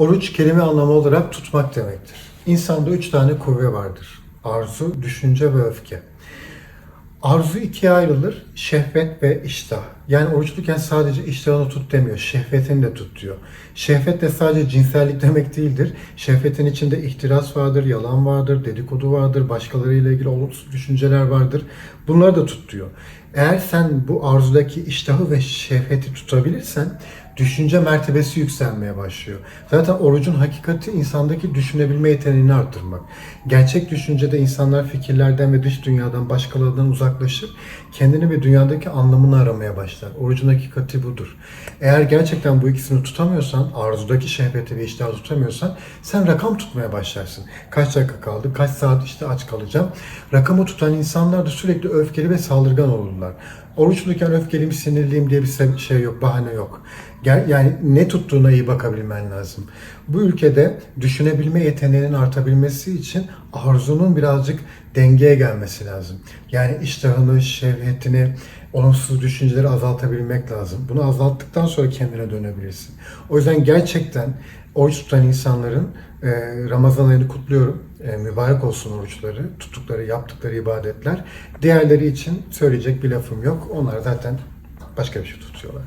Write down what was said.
Oruç kelime anlamı olarak tutmak demektir. İnsanda üç tane kuvve vardır. Arzu, düşünce ve öfke. Arzu ikiye ayrılır. Şehvet ve iştah. Yani oruç sadece iştahını tut demiyor. Şehvetini de tut diyor. Şehvet de sadece cinsellik demek değildir. Şehvetin içinde ihtiras vardır, yalan vardır, dedikodu vardır, başkalarıyla ilgili olumsuz düşünceler vardır. Bunları da tut diyor. Eğer sen bu arzudaki iştahı ve şehveti tutabilirsen düşünce mertebesi yükselmeye başlıyor. Zaten orucun hakikati insandaki düşünebilme yeteneğini arttırmak. Gerçek düşüncede insanlar fikirlerden ve dış dünyadan başkalarından uzaklaşıp kendini ve dünyadaki anlamını aramaya başlar. Orucun hakikati budur. Eğer gerçekten bu ikisini tutamıyorsan, arzudaki şehveti ve iştahı tutamıyorsan sen rakam tutmaya başlarsın. Kaç dakika kaldı, kaç saat işte aç kalacağım. Rakamı tutan insanlar da sürekli öfkeli ve saldırgan olurlar. Oruç tutarken öfkeliyim, sinirliyim diye bir şey yok, bahane yok. Yani ne tuttuğuna iyi bakabilmen lazım. Bu ülkede düşünebilme yeteneğinin artabilmesi için arzunun birazcık dengeye gelmesi lazım. Yani iştahını, şehvetini, olumsuz düşünceleri azaltabilmek lazım. Bunu azalttıktan sonra kendine dönebilirsin. O yüzden gerçekten oruç tutan insanların e, Ramazan ayını kutluyorum. E, mübarek olsun oruçları, tuttukları, yaptıkları ibadetler. Diğerleri için söyleyecek bir lafım yok. Onlar zaten başka bir şey tutuyorlar.